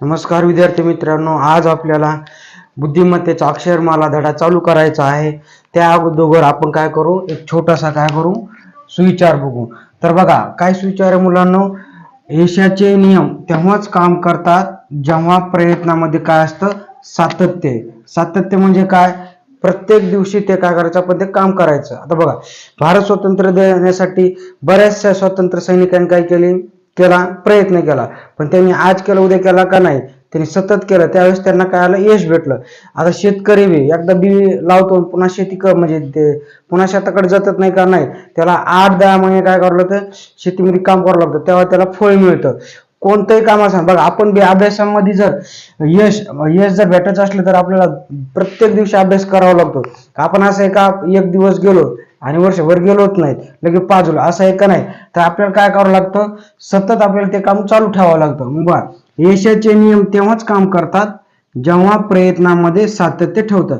नमस्कार विद्यार्थी मित्रांनो आज आपल्याला बुद्धिमत्तेचा अक्षरमाला धडा चालू करायचा आहे. त्या अगोदर आपण काय करू? एक छोटासा काय करू? सुविचार बघू. तर बघा काय सुविचार आहे मुलांनो? यशाचे नियम तेव्हाच काम करतात जेव्हा प्रयत्नामध्ये काय असतं? सातत्य. सातत्य म्हणजे काय? प्रत्येक दिवशी ते काय करायचं? आपण ते काम करायचं. आता बघा भारत स्वतंत्र देण्यासाठी बऱ्याचशा स्वतंत्र सैनिकांनी काय केले? केला प्रयत्न केला. पण त्यांनी आज केला उद्या केला का नाही त्यांनी सतत केलं. त्यावेळेस त्यांना काय आलं? यश भेटलं. आता शेतकरी बी एकदा बी लावतो पुन्हा शेती क म्हणजे ते पुन्हा शेताकडे जातच नाही का नाही त्याला आठ दहा महिने काय करावं लागतं? शेतीमध्ये काम करावं लागतं. तेव्हा त्याला फळ मिळतं. कोणतंही काम असं बघा आपण बी अभ्यासामध्ये जर यश यश जर भेटायचं असलं तर आपल्याला प्रत्येक दिवशी अभ्यास करावा लागतो. आपण असं एका एक दिवस गेलो आणि वर्षभर गेलोच नाहीत लगेच बाजूला. असं आहे का नाही? तर आपल्याला काय करावं लागतं? सतत आपल्याला ते काम चालू ठेवावं लागतं. मग बघा यशाचे नियम तेव्हाच काम करतात जेव्हा प्रयत्नामध्ये सातत्य ठेवतात.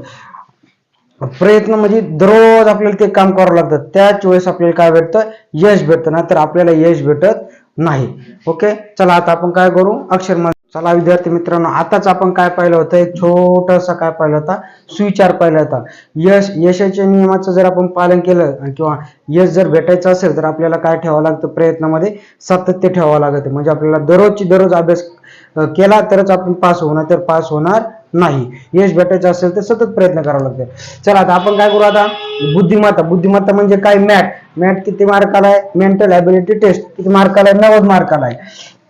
प्रयत्न म्हणजे दररोज आपल्याला ते काम करावं लागतं. त्याच वेळेस आपल्याला काय भेटतं? यश भेटतं. ना तर आपल्याला यश भेटत नाही. ओके? चला आता आपण काय करू? अक्षर चला विद्यार्थी मित्रांनो आताच आपण काय पाहिलं होतं? एक छोटासा काय पाहिलं होता? सुविचार पाहिला होता. यश यशाच्या नियमाचं जर आपण पालन केलं किंवा यश जर भेटायचं असेल तर आपल्याला काय ठेवावं लागतं? प्रयत्नामध्ये सातत्य ठेवावं लागतं. म्हणजे आपल्याला दररोजची दररोज अभ्यास केला तरच आपण पास होणार तर पास होणार नाही. यश भेटायचं असेल तर सतत प्रयत्न करावा लागतो. चला आता आपण काय करू आता? बुद्धिमत्ता. बुद्धिमत्ता म्हणजे काय? मॅट. मॅट किती मार्काला आहे? मेंटल ॲबिलिटी टेस्ट किती मार्काला आहे? नव्वद मार्काला आहे.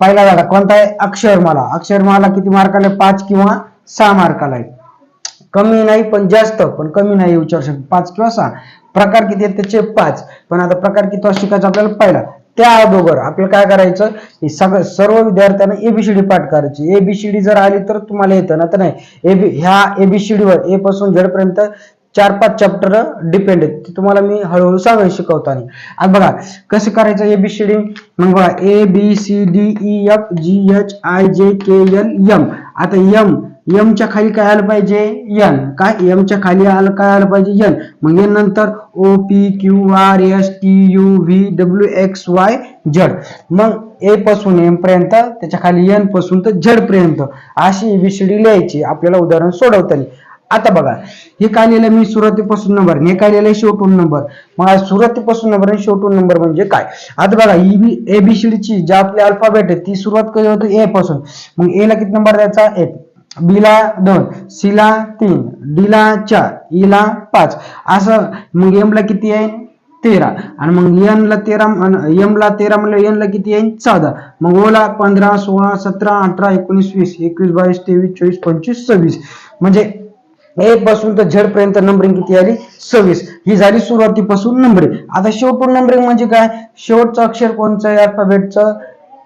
पहिला झाला कोणता आहे? अक्षरमाला अक्षरमाला किती मार्काला पाच किंवा सहा मार्काला आहे कमी नाही पण जास्त पण कमी नाही विचारू शकतो. पाच किंवा सहा. प्रकार किती आहेत? त्याचे पाच. पण आता प्रकार किती शिकायचा आपल्याला पहिला. त्या अगोदर आपल्याला काय करायचं? सगळं सर्व विद्यार्थ्यांना एबीसीडी पाठ करायची. एबीसीडी जर आली तर तुम्हाला येतं ना? तर नाही. एबी ह्या एबीसीडीवर ए पासून झेड पर्यंत चार पाच चॅप्टर डिपेंड आहेत. ते तुम्हाला मी हळूहळू सांगेन शिकवताना आता बघा कसं करायचं एबीसीडी मग बघा A B C D E F G H I J K L M आता एम यमच्या खाली काय आलं पाहिजे? एन काय? एम च्या खाली आलं काय आलं पाहिजे? एन मग एन नंतर O P Q R S T U V W X Y Z मग ए पासून एम पर्यंत त्याच्याखाली एनपासून तर झड पर्यंत. अशी एबीसीडी लिहायची. आपल्याला उदाहरण सोडवताना. आता बघा हे काय लिहिलं मी सुरुवातीपासून नंबर हे काय लिहिलंय? शेवटून नंबर मग सुरुवातीपासून नंबर आणि शेवटून नंबर म्हणजे काय? आता बघा e, एबीसीडी ची ज्या आपली अल्फाबेट आहे ती सुरुवात कधी होती? ए पासून. मग ए ला किती नंबर द्यायचा? एक. बी ला दोन सी ला तीन डी ला चार ई ला पाच. असं मग एम ला किती आहे तेरा. आणि मग एन ला तेरा एम ला तेरा म्हणलं एन ला किती येईल चौदा. मग ओ ला पंधरा सोळा सतरा अठरा एकोणीस वीस एकवीस बावीस तेवीस चोवीस पंचवीस सव्वीस. म्हणजे ए पासून तर झेड पर्यंत नंबरिंग किती आली? सव्वीस. ही झाली सुरुवातीपासून नंबरिंग आता शेवटून नंबरिंग म्हणजे काय? शेवटचं अक्षर कोणचं आहे? अल्फाबेटचं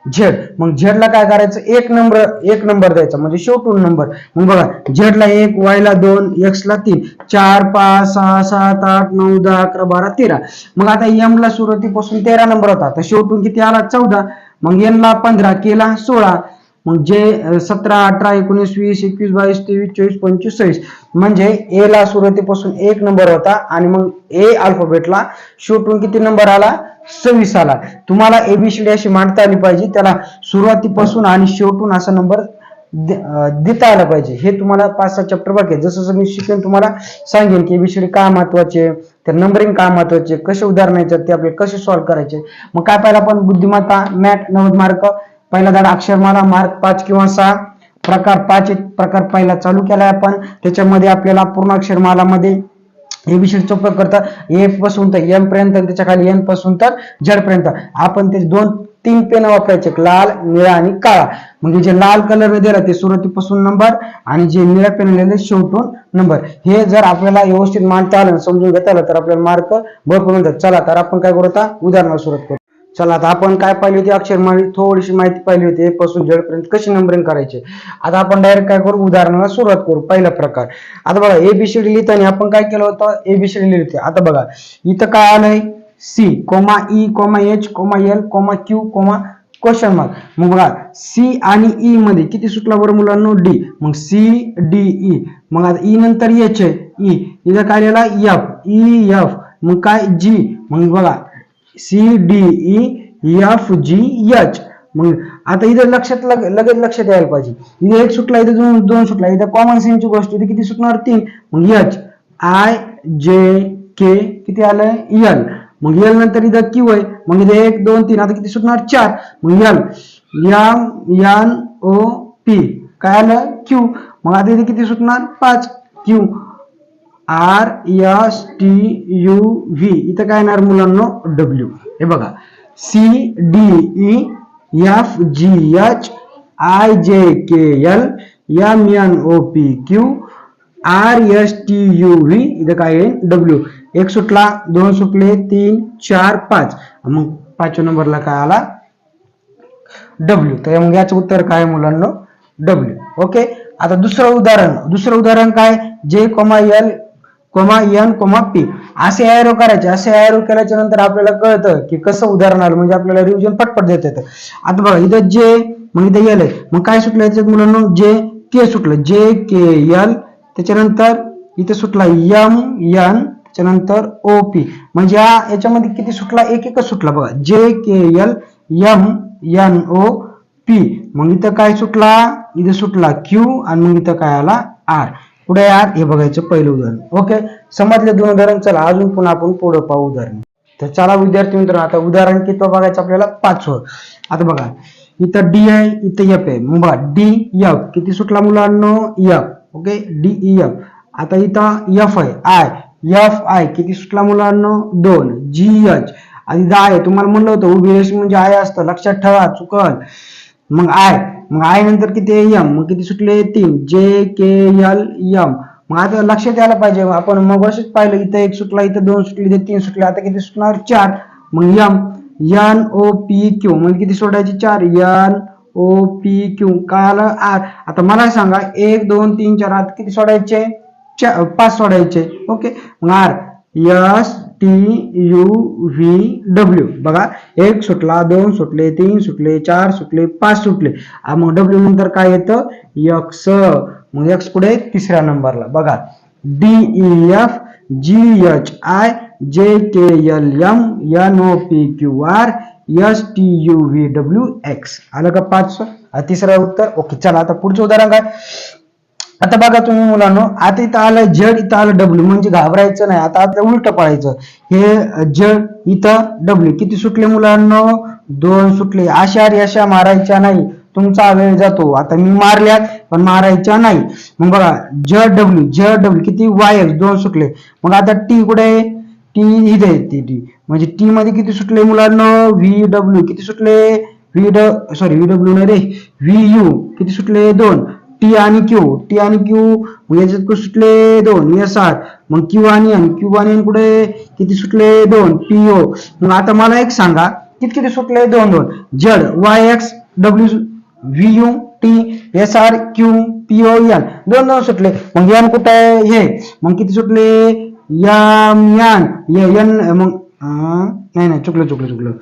झेड. मग झेडला काय करायचं? एक नंबर एक नंबर द्यायचा. म्हणजे शेवटून नंबर मग बघा झेडला एक वायला दोन एक्सला तीन. चार पाच सहा सात आठ नऊ दहा अकरा बारा तेरा. मग आता एम ला सुरुवातीपासून तेरा नंबर होता. तर शेवटून किती आला? चौदा. मग एन ला पंधरा केला सोळा. मग जे सतरा अठरा एकोणीस वीस एकवीस बावीस तेवीस चोवीस पंचवीस सव्वीस म्हणजे ए ला सुरुवातीपासून एक नंबर होता आणि मग ए अल्फाबेटला शेवटून किती नंबर आला? सव्वीस आला. तुम्हाला एबीसीडी अशी मांडता आली पाहिजे. त्याला सुरुवातीपासून आणि शेवटून असा नंबर देता आला पाहिजे. हे तुम्हाला पाच सहा चॅप्टर बाकी आहे. जसं जसं मी शिकेन तुम्हाला सांगेन की एबीसीडी का महत्त्वाचे तर नंबरिंग का महत्त्वाचे कसे उदाहरण ते आपले कसे सॉल्व्ह करायचे. मग काय पाहिलं आपण? बुद्धिमत्ता मॅट नव्वद मार्क. पहिला धडा अक्षरमाला मार्क पाच किंवा सहा. प्रकार पाच एक प्रकार पहिला चालू केलाय आपण. त्याच्यामध्ये आपल्याला पूर्ण अक्षरमालामध्ये एबीसीडी चौक करतात एफपासून तर एम पर्यंत त्याच्याखाली एनपासून तर झेड पर्यंत. आपण ते दोन तीन पेन वापरायचे. लाल निळा आणि काळा. म्हणजे जे लाल कलर दिला ते सुरुवातीपासून नंबर आणि जे निळ्या पेन लिहिले शेवटून नंबर हे जर आपल्याला व्यवस्थित मांडता आलं समजून घेता आलं तर आपल्याला मार्क भरपूर मिळतात. चला तर आपण काय करू आता? उदाहरणाला सुरुवात करू. चला आता आपण काय पाहिली होती? अक्षरमाळी थोडीशी माहिती पाहिली होती. एक पासून झेड कशी नंबरिंग करायचे? आता आपण डायरेक्ट काय करू? उदाहरणाला सुरुवात करू. पहिला प्रकार. आता बघा एबीसीडी लिहिताना आपण काय केलं होतं? एबीसीडी लिहिली होती. आता बघा इथं काय आलंय? C comma E comma H comma L comma Q comma question mark मग बघा सी आणि ई मध्ये किती सुटला बरं मुलांना? डी मग सी डी ई मग आता ई नंतर एच आहे. ई इथं काय लिहिला? एफ ई एफ मग काय? जी मग बघा C D E F G H मग आता इथं लक्षात लग- लगेच लक्षात यायला पाहिजे. इथे एक सुटला इथे दोन दोन सुटला. इथं कॉमन सेन्सची गोष्ट इथे किती सुटणार? तीन. मग एच आय जे के किती आलंय एल मग एल नंतर इथं क्यू आहे. मग इथे एक दोन तीन. आता किती सुटणार? चार. मग L M N O P काय आलं? क्यू मग आता इथे किती सुटणार? पाच. Q R S T U V. इथं काय येणार मुलांना? डब्ल्यू. हे बघा. C D E F G H I J K L M N O P Q R S T U V. इथं काय येईल? डब्ल्यू. एक सुटला दोन सुटले तीन चार पाच. मग पाचव्या नंबरला काय आला? डब्ल्यू. तर मग याचं उत्तर काय आहे मुलांना? डब्ल्यू. ओके? आता दुसरं उदाहरण. दुसरं उदाहरण काय? J comma L comma N comma P. असे एरो करायचे. असे एरो केल्याच्यानंतर आपल्याला कळतं की कसं उदाहरण आलं. म्हणजे आपल्याला रिव्हिजन पटपट देत येतं. आता बघा इथं जे मग इथं एल आहे. मग काय सुटलं याच्यात मुलांना? जे के सुटलं. जे के एल त्याच्यानंतर इथे सुटला एम एन त्याच्यानंतर ओ पी म्हणजे याच्यामध्ये किती सुटला? एक एकच सुटला बघा. J K L M N O P मग इथं काय सुटला? इथे सुटला क्यू आणि मग इथं काय आला? आर पुढे आर हे बघायचं पहिलं उदाहरण. ओके समजले दोन उदाहरण चला अजून पुन्हा आपण पुढे पाहू उदाहरण. तर चला विद्यार्थी मित्र आता उदाहरण किती बघायचं आपल्याला? पाचवं. आता बघा इथं डी आहे इथं एफ आहे. बघा डी एफ किती सुटला मुलांनो? F okay D E F आता इथं एफ आहे. आय एफ आय किती सुटला मुलांनो? दोन. जी एच आणि दहा आहे. तुम्हाला म्हणलं होतं उभी रेष म्हणजे आय असतं. लक्षात ठेवा चुकल. मग आय मग आय नंतर किती एम मग किती सुटले? तीन. जे के एल एम मग आता लक्षात यायला पाहिजे आपण मग वर्षच पाहिलं इथं एक सुटला इथं दोन सुटले इथे तीन सुटले. आता किती सुटणार? चार. मग M N O P Q. म्हणजे किती सोडायचे? चार. N O P Q. काय आलं आर. आता मला सांगा एक दोन तीन चार. आता किती सोडायचे? चार पाच सोडायचे. ओके. मग R. S T U V W बघा एक सुटला दोन सुटले तीन सुटले चार सुटले पाच सुटले. आ मग डब्ल्यू नंतर काय येतं? यक्स मग यक्स पुढे तिसऱ्या नंबरला. बघा D E F G H I J K L M N O P Q R S T U V W X आलं का पाच तिसरं उत्तर. ओके चला आता पुढचं उदाहरण काय? आता बघा तुम्ही मुलांनो आता इथं आलं जड इथं आलं डब्ल्यू म्हणजे घाबरायचं नाही. आता आता उलट पडायचं हे जड इथं डब्ल्यू. किती सुटले मुलांनो? दोन सुटले. अशा रे अशा मारायच्या नाही. तुमचा वेळ जातो. आता मी मारल्यात पण मारायच्या नाही. मग बघा जड डब्ल्यू जड डब्ल्यू. किती वाय एक्स दोन सुटले. मग आता टी कुठे आहे? टी इथे ती टी. म्हणजे टी मध्ये किती सुटले मुलांनो? V W. किती सुटले? व्ही ड सॉरी व्ही डब्ल्यू नाही रे. V you. किती सुटले? दोन. टी आणि क्यू. टी आणि क्यू याच्यात कुठे सुटले? दोन. S R. मग क्यू आणि एन क्यू आणि एन कुठे? किती सुटले? दोन. पीओ मग आता मला एक सांगा किती किती सुटले? दोन दोन. Z Y X W V U T S R Q PO O N. दोन दोन सुटले. मग एन कुठे आहे? हे. मग किती सुटले? यम एन एन मग नाही नाही. चुकलं चुकलं चुकलं.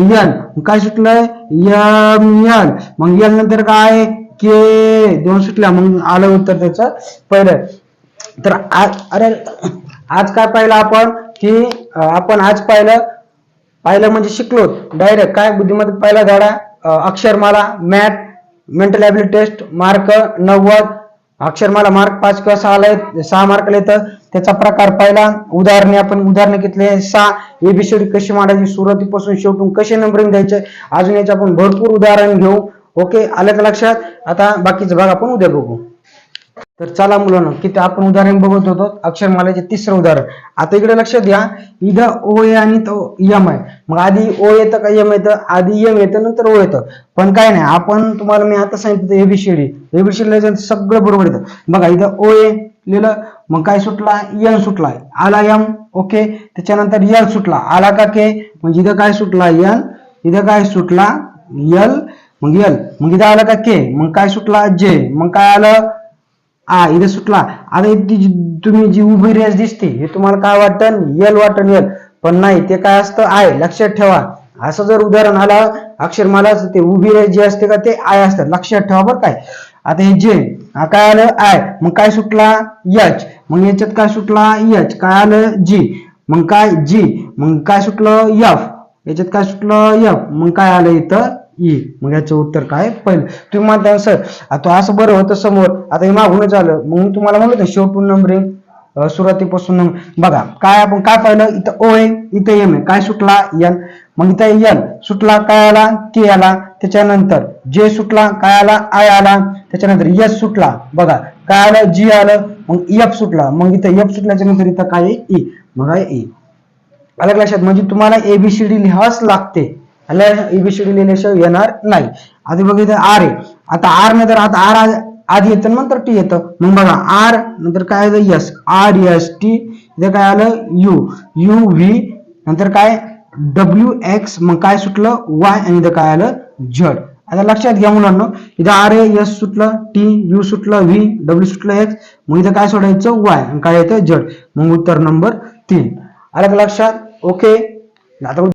एन. काय सुटलंय? यम एन मग एन नंतर काय? के दोन सुटल्या मग आलं उत्तर त्याचं. पहिलं. तर आज अरे आज काय पाहिलं आपण? की आपण आज पाहिलं पाहिलं म्हणजे शिकलो. डायरेक्ट काय बुद्धिमत्ता पहिला धडा? अक्षरमाला math mental ability test mark नव्वद. अक्षरमाला मार्क पाच किंवा सहा आले सहा मार्कला येतं त्याचा प्रकार पहिला. उदाहरणे आपण उदाहरणे घेतले. सहा. एबीसीडी कशी मांडायची? सुरुवातीपासून शेवटून कसे नंबरिंग द्यायचे? अजून याचे आपण भरपूर उदाहरण घेऊ. ओके आलं का लक्षात? आता बाकीचा भाग आपण उद्या बघू. तर चला मुलांना किती आपण उदाहरण बघत होतो अक्षरमालेचे तिसरं उदाहरण. आता इकडे लक्षात घ्या इथं ओ ए आणि तो यम आहे. मग आधी ओ येतं का यम येतं? आधी यम येतं नंतर ओ येतं. पण काय नाही आपण तुम्हाला मी आता सांगितलं एबीसीडी एबीसीडी सगळं बरोबर येतं. बघा इथं ओ ए लिहिलं मग काय सुटला? यन सुटला. आला यम ओके. त्याच्यानंतर यल सुटला. आला का के म्हणजे इथं काय सुटला? यन इथं काय सुटला? यल मग एल मग इथं आलं का के? मग काय सुटला जे? मग काय आलं? आ इथे सुटला. आता जी- तुम्ही जी उभी रेस दिसते हे तुम्हाला काय वाटतं? येल वाटन येल. पण नाही ते काय असतं? आय लक्षात ठेवा. असं जर उदाहरण आलं अक्षर मला ते उभी रेस जी असते का ते आय असतं. लक्षात ठेवा बरं काय. आता हे जे हा काय आलं? आय. मग काय सुटला? यच. मग याच्यात काय सुटला? यच. काय आलं? जी. मग काय? जी. मग काय सुटलं? यफ. याच्यात काय सुटलं? यफ. मग काय आलं इथं? ई. मग याचं उत्तर काय? पहिलं. तुम्ही म्हणता सर आता असं बरं होतं समोर. आता हे मागूनच आलं मग मी तुम्हाला म्हणलं शेवटून नंबरिंग सुरुवातीपासून बघा काय आपण काय पाहिलं? इथं ओ आहे इथं एम आहे. काय सुटला? एन. मग इथं एन. सुटला काय आला? के आला. त्याच्यानंतर जे सुटला काय आला? आय आला. त्याच्यानंतर एस सुटला. बघा काय आलं? जी आलं. मग एफ सुटला. मग इथं एफ सुटल्याच्या नंतर इथं काय ई. मग आहे ई. अलग लक्षात? म्हणजे तुम्हाला एबीसीडी लिहावंच लागते. एबीसीडी लिहिल्याशिवाय येणार नाही आधी बघितलं आर आहे. आता आर नंतर आता आर आधी येतं नंतर टी येतं. मग बघा आर नंतर काय आलं? यस आर एस टी इथं काय आलं? यू यू व्ही नंतर काय? डब्ल्यू एक्स मग काय सुटलं? वाय आणि इथं काय आलं? झड आता लक्षात घ्या मुलांना. इथं आर ए एस सुटलं टी यू सुटलं व्ही डब्ल्यू सुटलं एक्स मग इथं काय सोडायचं? वाय आणि काय येतं? झड मग उत्तर नंबर तीन. आलं लक्षात? ओके आता